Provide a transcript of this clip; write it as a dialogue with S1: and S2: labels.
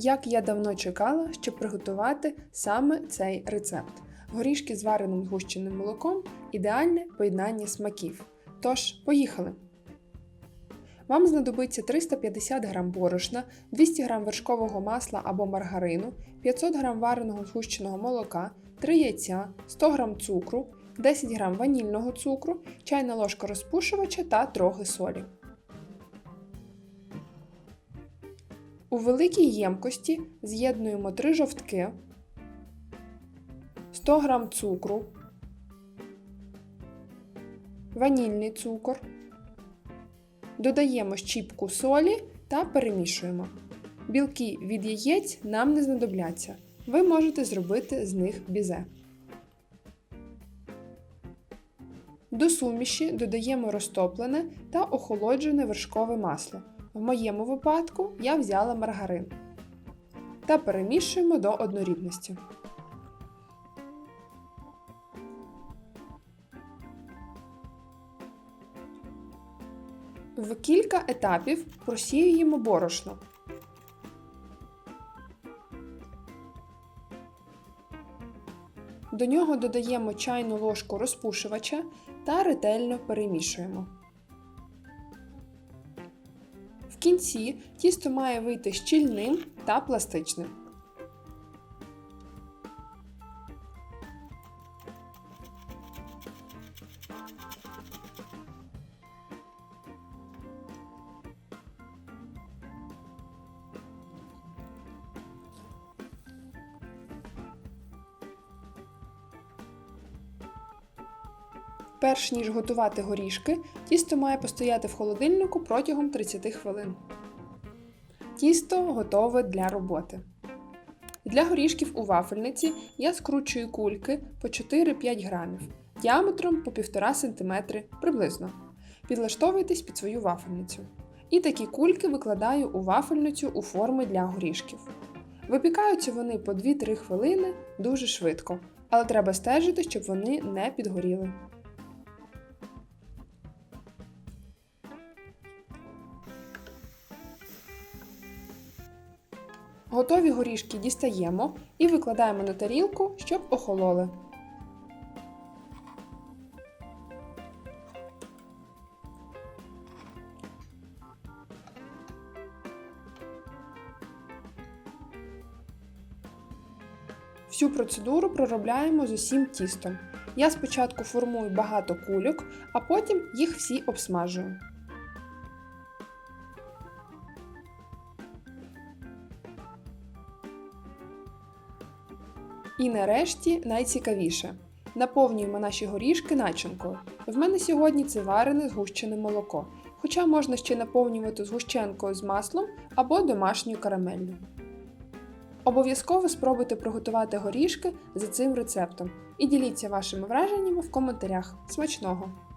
S1: Як я давно чекала, щоб приготувати саме цей рецепт. Горішки з вареним згущеним молоком ідеальне поєднання смаків. Тож, поїхали! Вам знадобиться 350 г борошна, 200 г вершкового масла або маргарину, 500 г вареного згущеного молока, 3 яйця, 100 г цукру, 10 г ванільного цукру, чайна ложка розпушувача та трохи солі. У великій ємкості з'єднуємо 3 жовтки, 100 г цукру, ванільний цукор. Додаємо щіпку солі та перемішуємо. Білки від яєць нам не знадобляться. Ви можете зробити з них бізе. До суміші додаємо розтоплене та охолоджене вершкове масло. В моєму випадку я взяла маргарин. Та перемішуємо до однорідності. В кілька етапів просіюємо борошно. До нього додаємо чайну ложку розпушувача та ретельно перемішуємо. Кінці тісто має вийти щільним та пластичним. Перш ніж готувати горішки, тісто має постояти в холодильнику протягом 30 хвилин. Тісто готове для роботи. Для горішків у вафельниці я скручую кульки по 4-5 грамів діаметром по 1,5 см приблизно. Підлаштовуйтесь під свою вафельницю. І такі кульки викладаю у вафельницю у форми для горішків. Випікаються вони по 2-3 хвилини дуже швидко, але треба стежити, щоб вони не підгоріли. Готові горішки дістаємо і викладаємо на тарілку, щоб охололи. Всю процедуру проробляємо з усім тістом. Я спочатку формую багато кульок, а потім їх всі обсмажую. І нарешті найцікавіше. Наповнюємо наші горішки начинкою. В мене сьогодні це варене згущене молоко, хоча можна ще наповнювати згущенкою з маслом або домашньою карамеллю. Обов'язково спробуйте приготувати горішки за цим рецептом і діліться вашими враженнями в коментарях. Смачного!